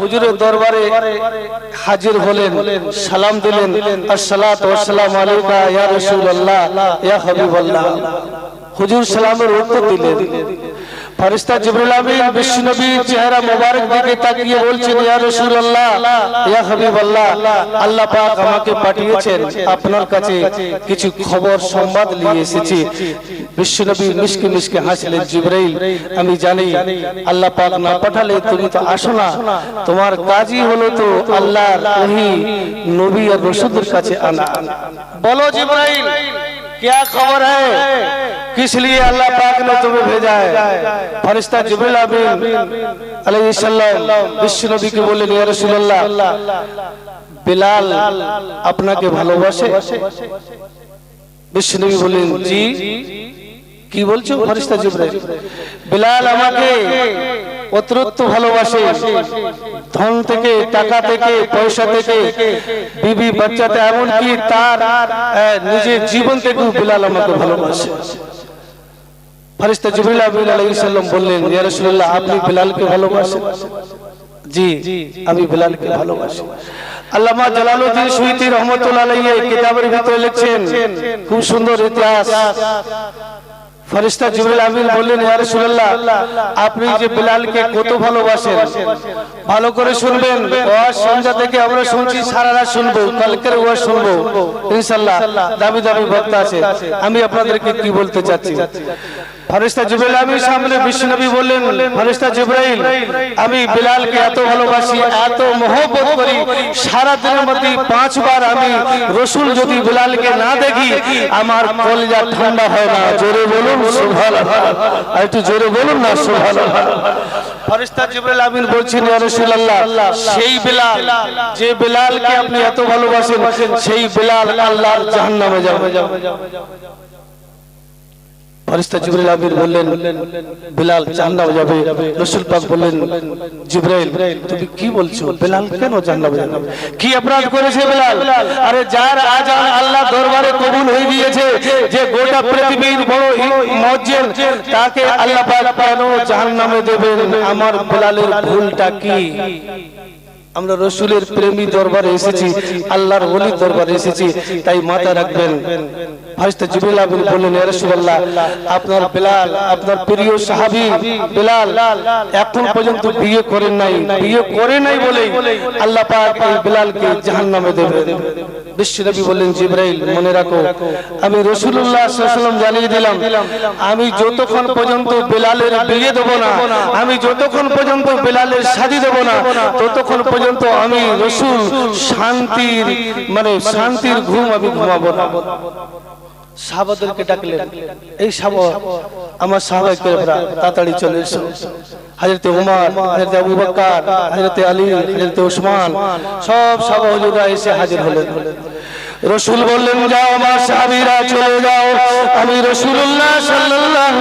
হুজুরের দরবারে হাজির হলেন সালাম দিলেন আসসালাতু ওয়াসসালামু হুজুর সালামের উত্তর দিলেন ফেরেশতা জিবরিল আমিন বিশ্বনবীর চেহারা মোবারক দিকে তাকিয়ে বলছেন ইয়া রাসূলুল্লাহ ইয়া হাবিবাল্লাহ আল্লাহ পাক আমাকে পাঠিয়েছেন আপনার কাছে কিছু খবর সংবাদ নিয়ে এসেছি বিশ্বনবী মিশকে মিশকে হাসলেন জিবরাইল আমি জানি আল্লাহ পাক না পাঠালে তুমি তো আসো না তোমার কাজই হলো তো আল্লাহর ওহী নবী আর রাসূলের কাছে আনা बोलो जिब्राइल क्या खबर है किस लिए अल्लाह पाक ने तुम्हें भेजा है फरिश्ता जिब्राइल अमीन अलैहिस्सलाम विश्व नबी के बोले या রাসূলুল্লাহ বিলাল আপনাকে ভালোবাসে বিশ্ব নবী বললেন জি কি বলছো ফরিস্তা জিব্রাইল বিলাল আমাকে অতিরিক্ত ভালোবাসে ধন থেকে টাকা থেকে পয়সা থেকে বিবি বাচ্চাতে এমনকি তার আহ, নিজের জীবন থেকেও বিলাল আমাকে ভালোবাসে ফরিস্তা জিবরিল আমিন আলাইহিস সালাম বললেন, ইয়া রাসূলুল্লাহ, আপনি বিলালকে ভালোবাসেন? জি, আমি বিলালকে ভালোবাসি। আল্লামা জালালউদ্দিন সুইতি রহমাতুল্লাহ আলাইহি কিতাবের ভিতরে লিখছেন, খুব সুন্দর ইতিহাস। ফরিস্তা জিবরিল আমিন বললেন, ইয়া রাসূলুল্লাহ, আপনি যে বিলালকে কত ভালোবাসেন, ভালো করে শুনবেন। ওয়াজ সন্ধ্যা থেকে আমরা শুনছি, সারা রাত শুনব, কালকের ওয়াজ শুনব। ইনশাআল্লাহ দাবি দাবি বক্তা আছে। আমি আপনাদেরকে কি বলতে চাচ্ছি? ফরিস্তা জিবরাইল আমি সামনে বিশ্বনবী বললেন, ফরিস্তা জিবরাইল, আমি বিলালকে এত ভালোবাসি, এত মহব্বত করি সারা দিনের মধ্যে পাঁচবার আমি রসুল যদি বিলালকে না দেখি, আমার কলিজা ঠান্ডা হয় না। জোরে বলুন, সুবহানাল্লাহ। আর একটু জোরে বলুন না, সুবহানাল্লাহ। ফরিস্তা জিবরাইল আমিন বলছেন, ইয়া রাসূলুল্লাহ, সেই বিলাল, যে বিলালকে আপনি এত ভালোবাসেন, সেই বিলাল আল্লাহর জাহান্নামে যাবে। ফরিস্তা জিবরাইল আমির বললেন, বিলাল, জান্নাতে যাবে। রাসূল পাক বললেন, জিবরাইল, তুমি কি বলছো? বিলাল কেন জান্নাতে যাবে? কি অপরাধ করেছে বিলাল? আরে যার আজান আল্লাহ দরবারে কবুল হয়ে গিয়েছে, যে গোটা পৃথিবীর বড় মুয়াজ্জিন তাকে আল্লাহ পাক কেন জাহান্নামে দেবেন? আমার বিলালের ভুলটা কি? আমরা রসুলের প্রেমী দরবারে এসেছি, আল্লাহর ওলি দরবারে এসেছি, তাই মাথা রাখবেন। জাহান্নামে বললেন, জিবরাইল, মনে রাখো, আমি সাল্লাল্লাহু জানিয়ে দিলাম, আমি যতক্ষণ পর্যন্ত বিলালের বিয়ে দেব না, আমি যতক্ষণ পর্যন্ত বিলালের শাদী দেব না ততক্ষণ পর্যন্ত আমি রসুল শান্তির মানে শান্তির ঘুম আমি ঘুমাবো না। সাহাবাদেরকে ডাকলেন, এই সাহাবা, আমার সাহাবাকে তাড়াতাড়ি চলে এসো। হযরতে ওমর হযরতে আবু বকর হযরতে আলী হযরতে ওসমান, সব সাহাবা হুজুররা এসে হাজির হলেন। রসুল বললেন, যাও আমার সাহাবীরা, চলে যাও। আমি রসুল্লাহ সাল্লাহ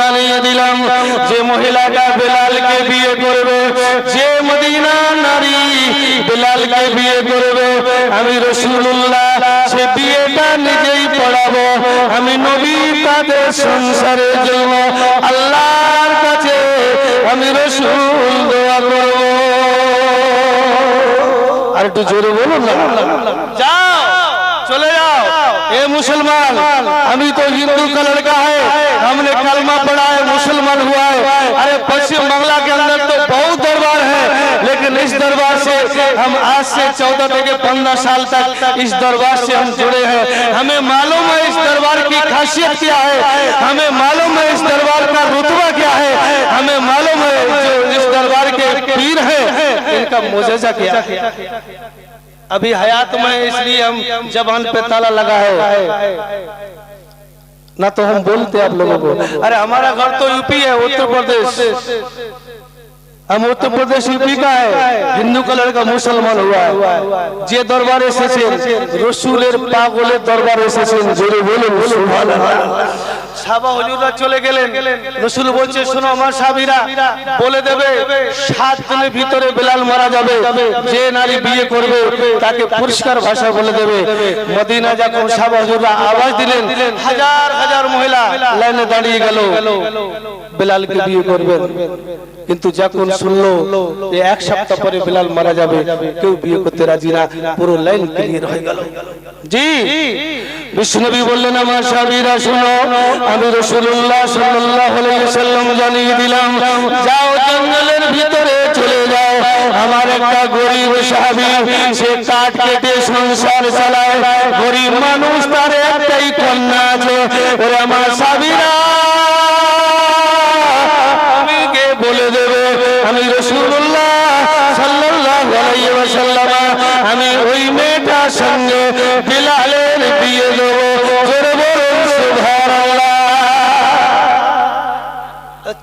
জানিয়ে দিলাম, যে মহিলাটা বেলালকে বিয়ে করবে, যে মদিনা নারী বেলালকে বিয়ে করবে, আমি রসুল্লাহ সে বিয়েটা নিজেই পড়াবো। আমি নবী তাদের সংসারের জন্য আল্লাহর কাছে আমি রসুল দোয়া করব। আর একটু জোরে বলুন যাও, চলে যাও। ए मुसलमान, अभी तो हिंदू का लड़का है। हमने कलमा पढ़ा है, मुसलमान हुआ है। अरे पश्चिम बंगला के अंदर तो बहुत दरबार है, लेकिन इस दरबार से हम आज से चौदह থেকে पंद्रह साल तक इस दरबार से हम जुड़े हैं। हमें मालूम है इस दरबार की खासियत क्या है, हमें मालूम है इस दरबार का रुतबा क्या है, हमें मालूम है जो इस दरबार के पीर हैं, इनका मुजजा क्या है। अभी हयात में इसलिए हम जबान पे ताला लगा है ना तो हम बोलते आप लोगों को अरे हमारा घर तो यूपी है उत्तर प्रदेश हम उत्तर प्रदेश यूपी का है हिंदू का लड़का मुसलमान हुआ है যে দরবারে এসেছেন রসুলের পাগলের দরবারে এসেছেন জোরে বলুন সুবহানাল্লাহ হুজুররা চলে গেলেন। রসুল বলছে, শোনো আমার সাহাবীরা বলে দেবে, সাত দিনের ভিতরে বেলাল মারা যাবে। যে নারী বিয়ে করবে, তাকে পরিষ্কার ভাষা বলে দেবে। মদিনা যখন হুজুররা আওয়াজ দিলেন, হাজার হাজার মহিলা লাইনে দাঁড়িয়ে গেল। বেলালকে বিয়ে করবেন। কিন্তু যখন শুনলো যে এক সপ্তাহ পরে বেলাল মারা যাবে, কেউ বিয়ে করতে রাজি না, পুরো লাইন ক্লিয়ার হয়ে গেল। জি। বিষ্ণুনবী বললেন, আমার সাহাবীরা শুনো আমি রসুল্লাহ সাল্লাম জানিয়ে দিলাম, যাও জঙ্গলের ভিতরে চলে যাও। আমার একটা গরিব সাহাবি, সে কাঠ কেটে সংসার চালায়। গরিব মানুষ তার একটাই কন্যা আছে। ওরে আমার সাহাবীরা!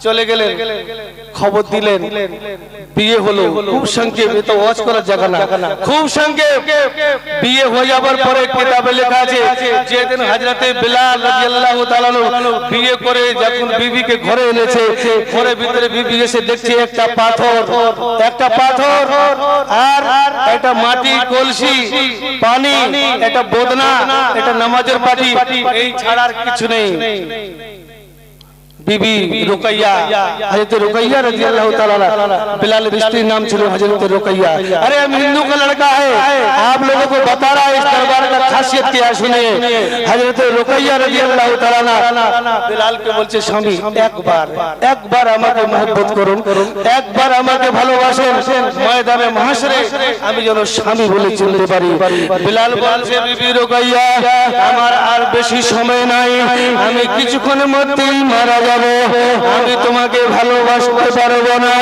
চলে গেলেন। খবর দিলেন, বিয়ে হলো। খুব সংক্ষেপ এ তো ওয়াজ করার জায়গা না। খুব সংক্ষেপ। বিয়ে হয়ে যাবার পরে কিতাবে লেখা আছে, যেদিন হযরতে বিলাল রাদিয়াল্লাহু তাআলা বিয়ে করে যখন বিবিকে ঘরে এনেছে ঘরে ভিতরে বিবি এসে দেখছে একটা পাথর। একটা পাথর আর একটা মাটি, কলসি, পানি, একটা বোদনা, একটা নামাজের পাটি এই ছাড়া আর কিছু নেই। बीबी रुकैया, हज़रत रुकैया रज़ी अल्लाह तआला बिलाल बिस्ती नाम चलो हज़रत रुकैया। अरे, हम हिंदू का लड़का है, आप लोगों को बता रहा है খাসিয়ত কি বিলালকে বলছে, স্বামী, একবার একবার আমাকে মহব্বত করুন, একবার আমাকে ভালোবাসেন, ময়দানে আমি যেন স্বামী বলে পারি। বিলাল বলছে, বিবি আমার আর বেশি সময় নাই, আমি কিছুক্ষণের মধ্যেই মারা যাব। আমি তোমাকে ভালোবাসতে পারব না,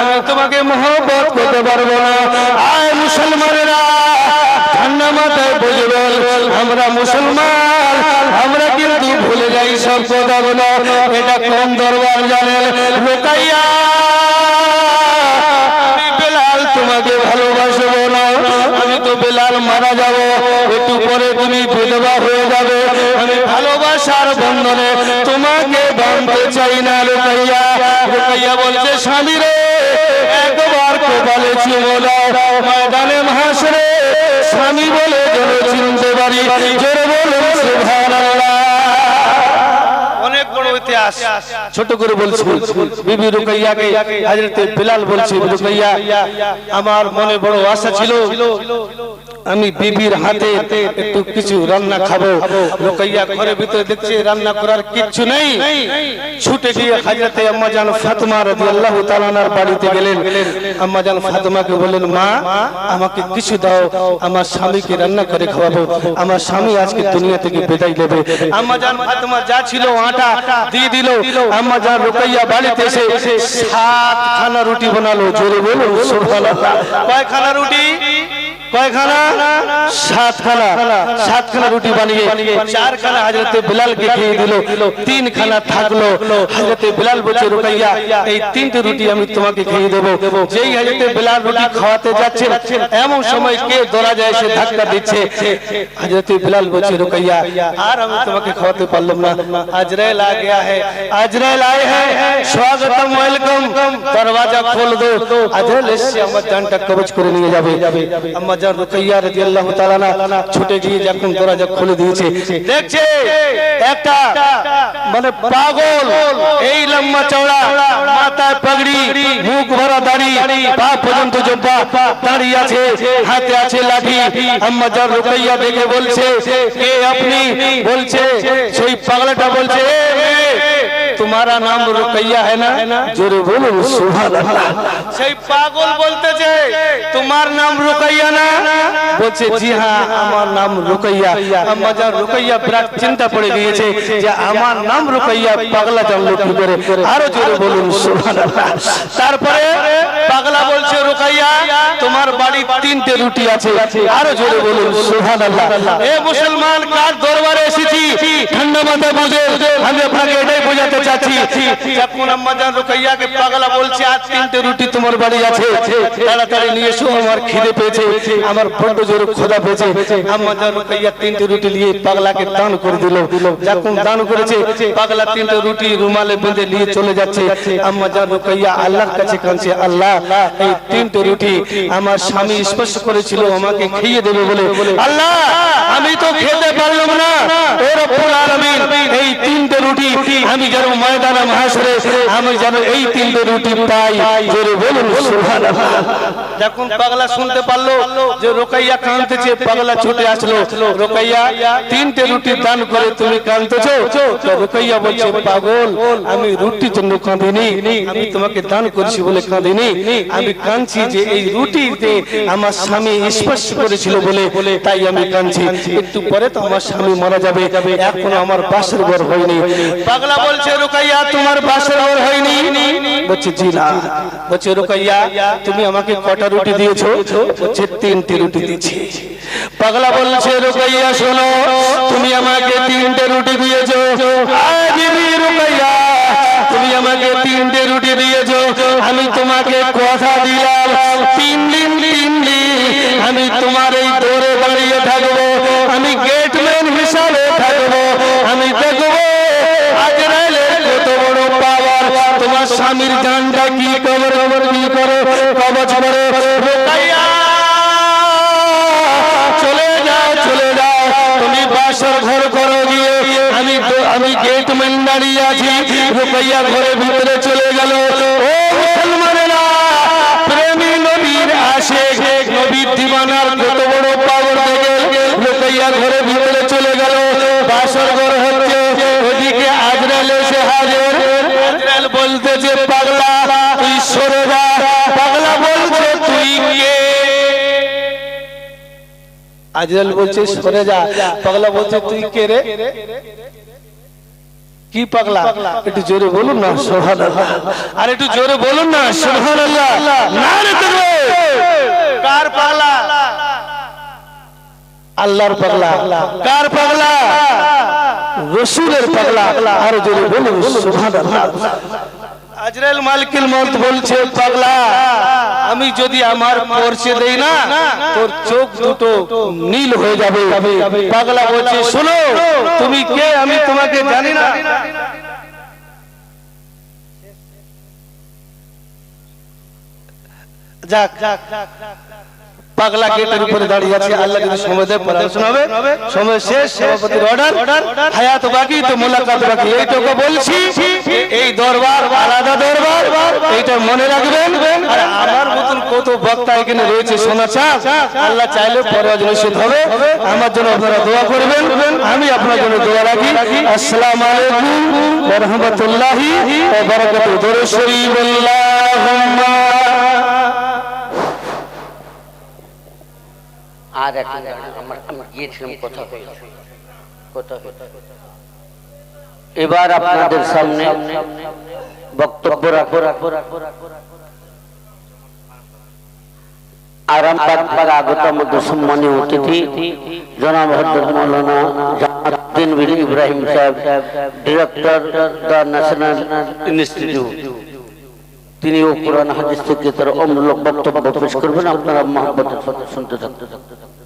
আমি তোমাকে মহব্বত করতে পারব না। আয় মুসলমান আমরা মুসলমান, আমরা কিন্তু ভুলে যাই সব কথাগুলো। এটা কোন দরবার জানেন? লোকাইয়া। বেলাল তোমাকে ভালোবাসবো না। আমি তো বেলাল মারা যাব। একটু পরে তুমি বিধবা হয়ে যাবে। আমি ভালোবাসার বন্ধনে তোমাকে চাই না রুকাইয়া রুকাইয়া বলছে, স্বামী রে, একবার কপালে চুমো দাও। ময়দানে স্বামী বলে চিনতে পারি জোরে বলুন সুবহানাল্লাহ। ছোট করে বলছি। বিবি রুকাইয়াকে হযরতে বিলাল বলছে, রুকাইয়া, আমার মনে বড় আশা ছিল, আমি বিবির হাতে একটু কিছু রান্না খাব। রুকাইয়া ঘরের ভিতরে দেখছে, রান্না করার কিচ্ছু নেই। ছুটে গিয়ে হযরতে আম্মাজান ফাতেমা রাদিয়াল্লাহু তাআলার বাড়িতে গেলেন। আম্মাজান ফাতেমাকে বললেন, মা, আমাকে কিছু দাও, আমার স্বামীকে রান্না করে খাওয়াবো। আমার স্বামী আজকে দুনিয়া থেকে বিদায় নেবে। আম্মাজান ফাতেমা যা ছিল আটা দিয়ে দিল। আম্মাজান রোকাইয়া বাড়িতে এসে সাত খানা রুটি বানালো। জোরে বলুন, সুবহানাল্লাহ। কয়খানা রুটি? তিনখানা থাকল। তিনটে রুটি আমি তোমাকে খেয়ে দেবো। এমন সময় কে দরা যায় সে ধাক্কা দিচ্ছে। হাজরতে বিলাল বলছে রুকাইয়া আর আমি তোমাকে খাওয়াতে পারলাম না। আজরাইল আ গয়া হে আজরাইল আয়ে হে। স্বাগতম দরওয়াজা খোল দো। আজরাইল এসে আমার জানটা কবজ করে নিয়ে যাবে। আমার জান রুকাইয়া রাদিয়াল্লাহু তাআলা না ছুটে গিয়ে যখন দরজা খুলে দিয়েছে দেখছে একটা মানে পাগল এই লম্বা চওড়া মাথায় পাগড়ি মুখ ভরা দাড়ি পা পর্যন্ত জব্বা দাঁড়িয়ে আছে হাতে আছে লাঠি। আম্মা জান রুকাইয়া দেখে বলছে কে আপনি? বলছে সেই পাগলাটা বলছে "এ মেয়ে, তোমারা নাম রুকাইয়া है না জোরে বলুন সুবহানাল্লাহ সেই পাগল বলতেছে তোমার নাম রুকাইয়া না? বলছে জি হ্যাঁ আমার নাম রুকাইয়া। আম্মা জান রুকাইয়া বিরাট চিন্তা পড়ে গিয়েছে যে আমার নাম রুকাইয়া পাগলা জানলো কি করে? আরও জোরে বলুন সুবহানাল্লাহ তারপরে পাগলা বলছে রুকাইয়া তোমার বাড়ি তিনটে রুটি আছে। আরও জোরে বলুন সুবহানাল্লাহ। এ মুসলমান কার দরবারে এসেছি? ঠান্ডা মাথা বুঝে। আমি আপনাকে এটাই বোঝাতে চাচ্ছি। যখন আম্মা জান রুকাইয়াকে পাগলা বলছে আজ তিনটে রুটি তোমার বাড়ি আছে। তাড়াতাড়ি নিয়ে এসো আমার খিদে পেয়েছে। আমার জোরে খোদা পেয়েছে। আম্মা জান রুকাইয়া তিনটে রুটি নিয়ে পাগলাকে দান করে দিল। যখন দান করেছে পাগলা তিনটে রুটি রুমালে বেঁধে নিয়ে চলে যাচ্ছে। আম্মা জান রুকাইয়া আল্লাহর কাছে কাঁদছে আল্লাহ এই তিনটে রুটি আমার স্বামী স্পর্শ করেছিল, আমাকে খেয়ে দেবে বলে। আল্লাহ, আমি তো খেতে পারলাম না। এই তিনটে রুটি আমি যেন ময়দানে মহাশরে আমি যেন এই তিনটে রুটি পাই। জোরে বলুন যখন পাগলা শুনতে পারল যে রোকাইয়া কাঁদতেছে, পাগলা ছুটে আসলো, রোকাইয়া, তিনটে রুটি দান করে তুমি রোকাইয়া বলছে, পাগল, আমি রুটির জন্য কাঁদিনি, আমি তোমাকে দান করছি বলে কাঁদিনি। আমি কাঁদছি যে এই রুটিতে আমার স্বামী স্পর্শ করেছিল বলে তাই আমি কাঁদছি। একটু পরে তো আমার স্বামী মারা যাবে। এখনও আমার বাসের ঘর হয়নি। পাগলা বলছে রোকাইয়া তোমার বাসের ঘর হয়নি। বলছে জি না। বলছে রোকাইয়া তুমি আমাকে কটা রুটি দিয়েছ? বলছে তিনটে রুটি দিয়েছি। পাগলা বলছে রোকাইয়া শোনো তুমি আমাকে তিনটে রুটি দিয়েছ। রোকাইয়া তুমি আমাকে তিনটে রুটি দিয়েছ। আমি তোমাকে কথা দিলাম। তিন দিন তিন দিন আমি তোমার এই দৌড়ে দাঁড়িয়ে থাকব। আমি গেটম্যান হিসাবে থাকব। আমি দেখব কত বড় পাওয়ার। তোমার স্বামীর জানটা কি কবর কবর কি করে? কবচ করে চলে যাও চলে যাও। তুমি বাসর ঘর করো গিয়ে। আমি আমি গেট ম্যান দাঁড়িয়ে আছি। রুপাইয়া ঘরের ভিতরে বাসর হচ্ছে, ওদিকে আজরাল এসে হাজির। আজরাল বলতেছে পাগলা, তুই পাগলা বলছে, তুই কে? আজরাল বলছে, সরে যা। পাগলা বলছে, তুই কে রে? কি পাগলা? একটু জোরে বলুন না সোহান আর একটু জোরে বলুন না সোহান না রে তুমি কার পাগলা আল্লাহর পাগলা। কার পাগলা? রসুলের পাগলা। আর জোরে বলুন আজরাইল মালিকুল মউত বলছে, পাগলা, আমি যদি আমার পরছে দেই না, তোর চোখ দুটো নীল হয়ে যাবে। পাগলা বলছে, শোনো, তুমি কে? আমি তোমাকে জানি না। যাক যাক। পাগলা গেটের উপরে দাঁড়িয়ে আছে আল্লাহ যদি সময় দেয় পরে শোনাবে সময় শেষ সভাপতির অর্ডার হায়াত বাকি তো মোলাকাত বাকি। এইটুকু বলছি এই দরবার আলাদা দরবার এইটা মনে রাখবেন। আর আমার মতন কত বক্তা এখানে রয়েছে শোনা চাপ আল্লাহ চাইলে পরে নিশ্চিত হবে। আমার জন্য আপনারা দোয়া করবেন। আমি আপনার জন্য দোয়া রাখি। আসসালামু আলাইকুম ওয়া রাহমাতুল্লাহি ওয়া বারাকাতুহু। দরুদ শরীফ আল্লাহুম্মা। আর একটা আমার আমি গিয়েছিলাম কোথাও কোথাও এবার আপনাদের সামনে বক্তব্য রাখো রাখো রাখো রাখো আরামবাগ পাড়া আগত সম্মানীয় অতিথি, জনাব হজরত মৌলানা জামাতুদ্দিন বিন ইব্রাহিম সাহেব, ডিরেক্টর দ্য ন্যাশনাল ইনস্টিটিউট। তিনি ও কোরআন হাদিস থেকে তার অমূল্য বক্তব্য পেশ করবেন। আপনারা মহাব্বতের সাথে শুনতে থাকতে থাকতে থাকতে